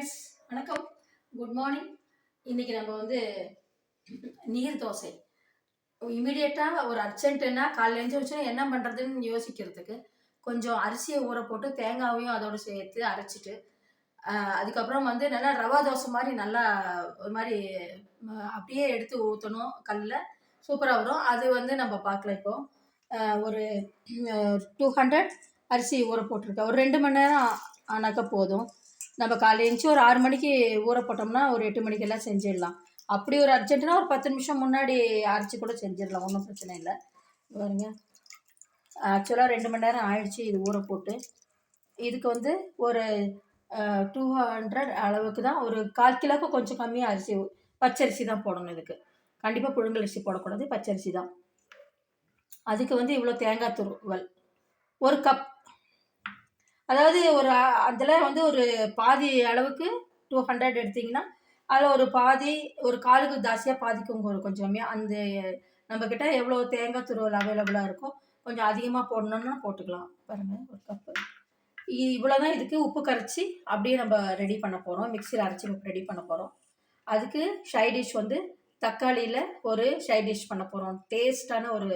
Friends வணக்கம். Good morning இன்னைக்கு நம்ம வந்து நீர் தோசை. இமீடியட்டாக ஒரு அர்ஜென்ட்டுன்னா காலையில் எழுந்து என்ன பண்ணுறதுன்னு யோசிக்கிறதுக்கு கொஞ்சம் அரிசியை ஊற போட்டு தேங்காவையும் அதோடு சேர்த்து அரைச்சிட்டு அதுக்கப்புறம் வந்து நல்லா ரவா தோசை மாதிரி நல்லா ஒரு மாதிரி அப்படியே எடுத்து ஊற்றணும் கல்லில். சூப்பராக வரும். அது வந்து நம்ம பார்க்கல இப்போ. ஒரு டூ ஹண்ட்ரட் அரிசி ஊற போட்டிருக்கேன். ஒரு ரெண்டு மணி நேரம் ஆனாக்கா போதும். நம்ம காலையில் எழுந்துச்சி ஒரு ஆறு மணிக்கு ஊற போட்டோம்னா ஒரு எட்டு மணிக்கெல்லாம் செஞ்சிடலாம். அப்படி ஒரு அர்ஜென்ட்னா ஒரு பத்து நிமிஷம் முன்னாடி அரைச்சி கூட செஞ்சிடலாம். ஒன்றும் பிரச்சனை இல்லை. பாருங்க. ஆக்சுவலாக ரெண்டு மணி நேரம் ஆயிடுச்சு இது ஊற போட்டு. இதுக்கு வந்து ஒரு டூ ஹண்ட்ரட் அளவுக்கு தான் ஒரு கால் கிலோக்கு கொஞ்சம் கம்மியாக அரிசி பச்சரிசி தான் போடணும் இதுக்கு. கண்டிப்பாக புழுங்கல் அரிசி போடக்கூடாது பச்சரிசி தான். அதுக்கு வந்து இவ்வளோ தேங்காய் துருவல். ஒரு கப் அதாவது ஒரு அதில் வந்து ஒரு பாதி அளவுக்கு டூ ஹண்ட்ரட் எடுத்தீங்கன்னா அதில் ஒரு பாதி ஒரு காலுக்கு ஜாஸ்தியாக பாதிக்கும் ஒரு கொஞ்சமே. அந்த நம்மக்கிட்ட எவ்வளோ தேங்காய் துருவல் அவைலபிளாக இருக்கோ கொஞ்சம் அதிகமாக போடணும்னா போட்டுக்கலாம். பாருங்கள் ஒரு கப்பு இவ்வளோ தான் இதுக்கு உப்பு கரைச்சி அப்படியே நம்ம ரெடி பண்ண போகிறோம் மிக்சியில் அரைச்சி ரெடி பண்ண போகிறோம் அதுக்கு சைட் டிஷ் வந்து தக்காளியில் ஒரு சைட் டிஷ் பண்ண போகிறோம் டேஸ்டான ஒரு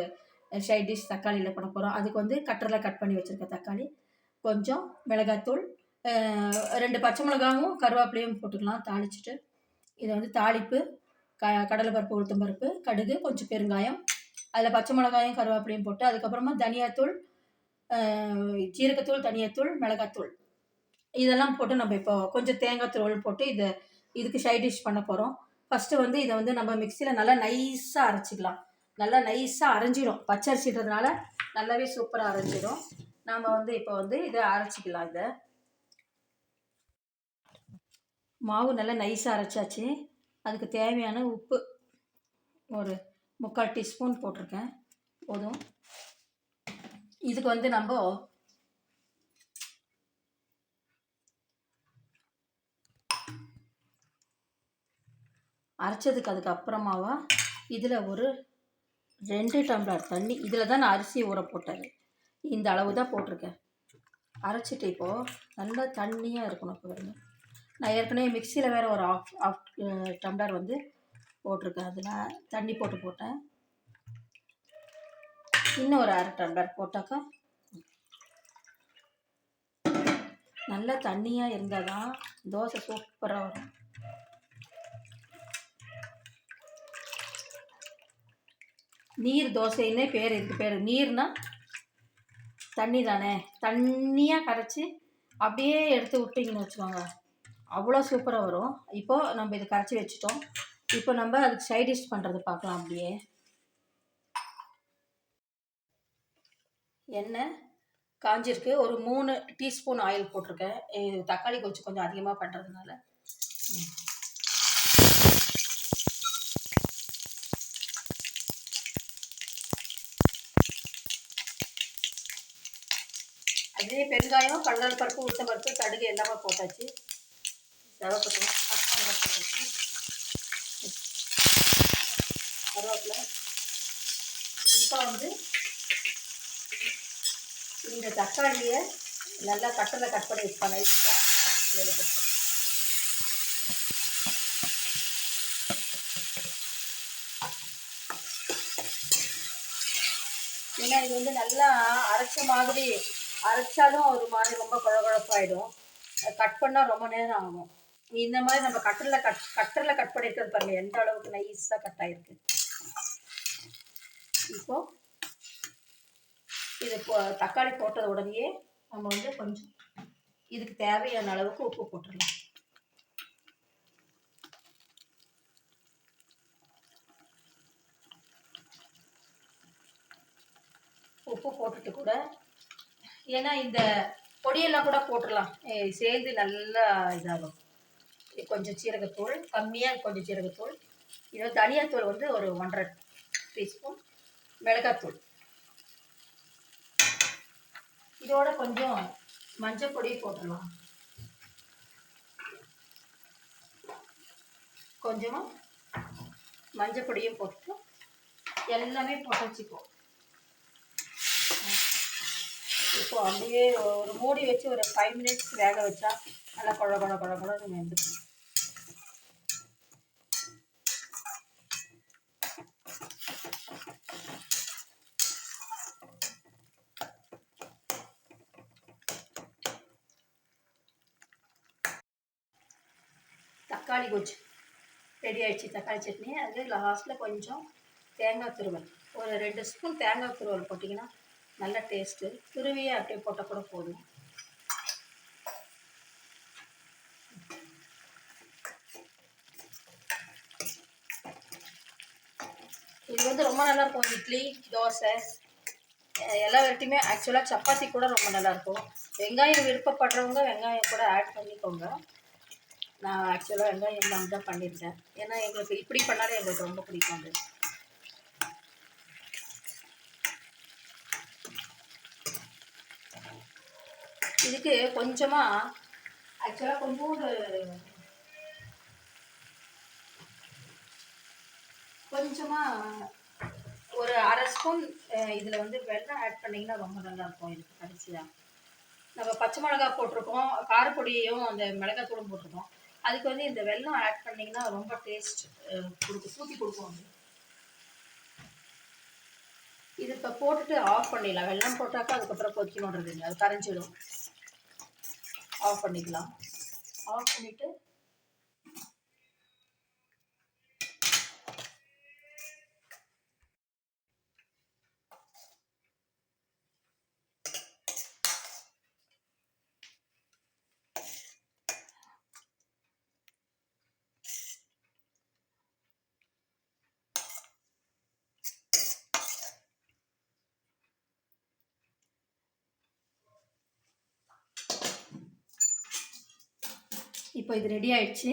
சைட் டிஷ் தக்காளியில் பண்ண போகிறோம் அதுக்கு வந்து கட்டரில் கட் பண்ணி வச்சுருக்க தக்காளி. கொஞ்சம் மிளகாத்தூள் ரெண்டு பச்சை மிளகாவும் கருவேப்பிலையும் போட்டுக்கலாம் தாளிச்சிட்டு. இதை வந்து தாளிப்பு க கடலைப்பருப்பு உளுத்தம்பருப்பு கடுகு கொஞ்சம் பெருங்காயம். அதில் பச்சை மிளகாயும் கருவேப்பிலையும் போட்டு அதுக்கப்புறமா தனியாத்தூள் ஜீரகத்தூள் தனியாத்தூள் மிளகாத்தூள். இதெல்லாம் போட்டு நம்ம இப்போ கொஞ்சம் தேங்காய் தூள் போட்டு இதை இதுக்கு சைட் டிஷ் பண்ண போகிறோம் ஃபஸ்ட்டு வந்து இதை வந்து நம்ம மிக்சியில் நல்லா நைஸாக அரைச்சிக்கலாம். நல்லா நைஸாக அரைஞ்சிடும் பச்சரிசின்றதுனால நல்லாவே சூப்பராக அரைஞ்சிடும் நாம் வந்து இப்போ வந்து இதை அரைச்சிக்கலாம் இதை. மாவு நல்லா நைஸாக அரைச்சாச்சு. அதுக்கு தேவையான உப்பு ஒரு முக்கால் டீஸ்பூன் போட்டிருக்கேன். போதும். இதுக்கு வந்து நம்ம அரைச்சதுக்கு அதுக்கப்புறமாவா இதில் ஒரு ரெண்டு டம்ளர் தண்ணி. இதில் தான் நான் அரிசி ஊற போட்டேன் இந்த அளவு தான் போட்டிருக்கேன். அரைச்சிட்டு இப்போது நல்லா தண்ணியாக இருக்கணும் இப்போ பாருங்க. நான் ஏற்கனவே மிக்சியில் வேறு ஒரு ஆஃப் ஆஃப் டம்ளர் வந்து போட்டிருக்கேன். அதில் தண்ணி போட்டு போட்டேன். இன்னும் ஒரு அரை டம்ளர் போட்டாக்கா நல்லா தண்ணியாக இருந்தால் தான் தோசை சூப்பராக வரும். நீர் தோசைன்னே பேர் இதுக்கு பேர் நீர்னால் தண்ணி தானே? தண்ணியாக கரைச்சி அப்படியே எடுத்து விட்டிங்கன்னு வச்சுக்கோங்க. அவ்வளோ சூப்பராக வரும். இப்போது நம்ம இதை கரைச்சி வச்சுட்டோம். இப்போ நம்ம அதுக்கு சைட் டிஷ் பண்ணுறது பார்க்கலாம் அப்படியே. எண்ணெய் காஞ்சிருக்கு. ஒரு மூணு டீஸ்பூன் ஆயில் போட்டிருக்கேன். இது தக்காளி கொஞ்சம் கொஞ்சம் அதிகமாக பண்ணுறதுனால அதே பெருங்காயம் கடல் பருப்பு உளுத்தம் பருப்பு கடுகு எல்லாமே போட்டாச்சு. தேவைப்பட்டோம் பச்சை போட்டாச்சு. கருவேப்பிலை. இப்போ வந்து இந்த தக்காளியை நல்லா கட்டில் கட் பண்ணி வைப்பேன் நைஸாக இதில் ஏன்னா இது வந்து நல்லா அரைச்ச மாதிரி அரைச்சாலும் ஒரு மாதிரி ரொம்ப குழகுழப்பாயிடும். கட் பண்ணால் ரொம்ப நேரம் ஆகும். இந்த மாதிரி நம்ம கட்டரில் கட் கட்டரில் கட் பண்ணியிருக்கிறது பாருங்க எந்த அளவுக்கு நைஸாக கட் ஆகிருக்கு இப்போ இது இப்போ தக்காளி போட்டது உடனேயே நம்ம வந்து கொஞ்சம் இதுக்கு தேவையான அளவுக்கு உப்பு போட்டுடலாம். உப்பு போட்டுட்டு கூட ஏன்னா இந்த பொடியெல்லாம் கூட போட்டுடலாம். சேர்ந்து நல்லா இதாகும். கொஞ்சம் சீரகத்தூள் கம்மியாக கொஞ்சம் சீரகத்தூள். இது தனியாத்தூள் வந்து ஒரு ஒன்றரை டீஸ்பூன் மிளகாத்தூள். இதோட கொஞ்சம் மஞ்சள் பொடி போட்டுடலாம். கொஞ்சமாக மஞ்சள் பொடியும் போட்டு எல்லாமே போட்டு வச்சுப்போம் இப்போ அப்படியே ஒரு மூடி வச்சு ஒரு ஃபைவ் மினிட்ஸ் வேக வச்சா நல்லா குழ குழ குழ குழன்னு வெந்துக்கும் தக்காளி கொச்சு ரெடி ஆயிடுச்சு தக்காளி சட்னி. அது லாஸ்ட்டில் கொஞ்சம் தேங்காய் துருவல். ஒரு ரெண்டு ஸ்பூன் தேங்காய் துருவல் போட்டிங்கன்னா நல்ல டேஸ்ட்டு துருவியை அப்படியே போட்டால் கூட போதும். இது வந்து ரொம்ப நல்லாயிருக்கும் இட்லி தோசை. எல்லா வெரைட்டியுமே ஆக்சுவலாக சப்பாத்தி கூட ரொம்ப நல்லாயிருக்கும் வெங்காயம் விருப்பப்படுறவங்க வெங்காயம் கூட ஆட் பண்ணிக்கோங்க. நான் ஆக்சுவலாக வெங்காயம் நான் தான் பண்ணியிருக்கேன் ஏன்னா எங்களுக்கு இப்படி பண்ணாலே எங்களுக்கு ரொம்ப பிடிக்கும் அது. இதுக்கு கொஞ்சமாக ஆக்சுவலாக கொஞ்சோண்டு கொஞ்சமாக ஒரு அரை ஸ்பூன் இதில் வந்து வெள்ளம் ஆட் பண்ணிங்கன்னா ரொம்ப நல்லா இருக்கும் இதுக்கு கடைசியாக நம்ம பச்சை மிளகா போட்டிருக்கோம் காரப்பொடியும் அந்த மிளகாத்தூளும் போட்டிருக்கோம். அதுக்கு வந்து இந்த வெல்லம் ஆட் பண்ணிங்கன்னா ரொம்ப டேஸ்ட் கொடுக்கும் சூத்தி கொடுக்கும் வந்து இது இப்போ போட்டுட்டு ஆஃப் பண்ணிடலாம். வெல்லம் போட்டாக்கா அதுக்கப்புறம் கொதிக்கணுன்றது இல்லை அது கரைஞ்சிடும். ஆஃப் பண்ணிக்கலாம். ஆஃப் பண்ணிவிட்டு இப்போ இது ரெடி ஆயிடுச்சு.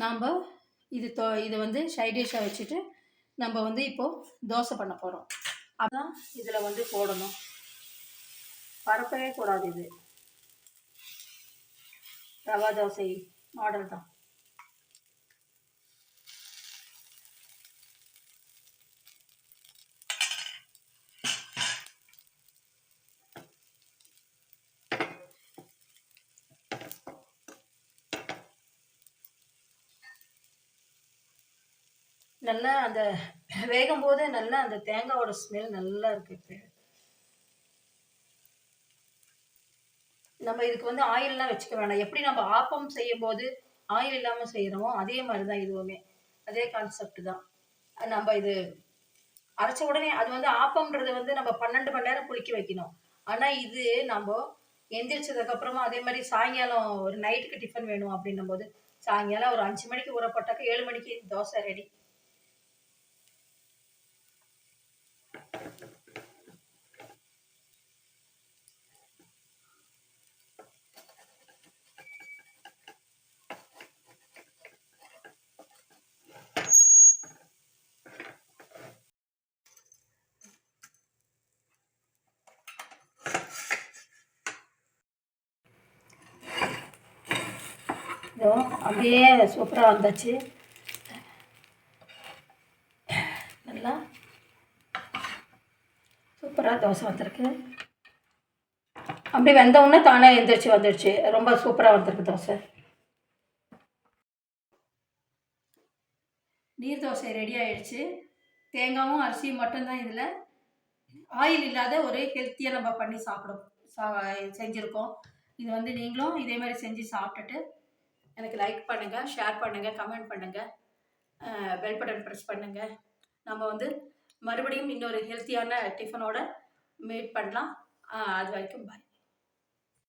நாம் இது தோ இதை வந்து சைட் வச்சுட்டு நம்ம வந்து இப்போது தோசை பண்ண போகிறோம் அதான் இதில் வந்து போடணும். பரப்பவே கூடாது இது. ரவா தோசை மாடல் தான். நல்லா அந்த வேகும் போது நல்லா அந்த தேங்காவோட ஸ்மெல் நல்லா இருக்கு இப்போ. நம்ம இதுக்கு வந்து ஆயிலெலாம் வச்சுக்க வேண்டாம் எப்படி நம்ம ஆப்பம் செய்யும் போது ஆயில் இல்லாமல் செய்கிறோமோ அதே மாதிரி தான் இதுவுமே. அதே கான்செப்ட் தான். அது நம்ம இது அரைச்ச உடனே அது வந்து ஆப்பம்ன்றது வந்து நம்ம பன்னெண்டு மணி நேரம் குளிக்க வைக்கணும். ஆனால் இது நம்ம எந்திரிச்சதுக்கப்புறமா அதே மாதிரி சாயங்காலம் ஒரு நைட்டுக்கு டிஃபன் வேணும் அப்படின்னும் போது சாயங்காலம் ஒரு அஞ்சு மணிக்கு ஊறப்பட்டாக்க ஏழு மணிக்கு தோசை ரெடி இதோ அப்படியே சூப்பராக வந்தாச்சு நல்லா சூப்பராக தோசை வந்திருக்கு. அப்படி வெந்த உடனே தானே எழுந்திரிச்சு வந்துடுச்சு ரொம்ப சூப்பராக வந்திருக்கு தோசை. நீர் தோசை ரெடி ஆயிடுச்சு. தேங்காயும் அரிசியும் மட்டும்தான் இதில். ஆயில் இல்லாத ஒரு ஹெல்த்தியாக நம்ம பண்ணி சாப்பிடும் சா செஞ்சுருக்கோம். இது வந்து நீங்களும் இதே மாதிரி செஞ்சு சாப்பிட்டுட்டு எனக்கு லைக் பண்ணுங்கள் ஷேர் பண்ணுங்கள் கமெண்ட் பண்ணுங்கள் பெல் பட்டன் ப்ரெஸ் பண்ணுங்கள் நம்ம வந்து மறுபடியும் இன்னொரு ஹெல்த்தியான டிஃபனோட மீட் பண்ணலாம். அது வரைக்கும் பாய்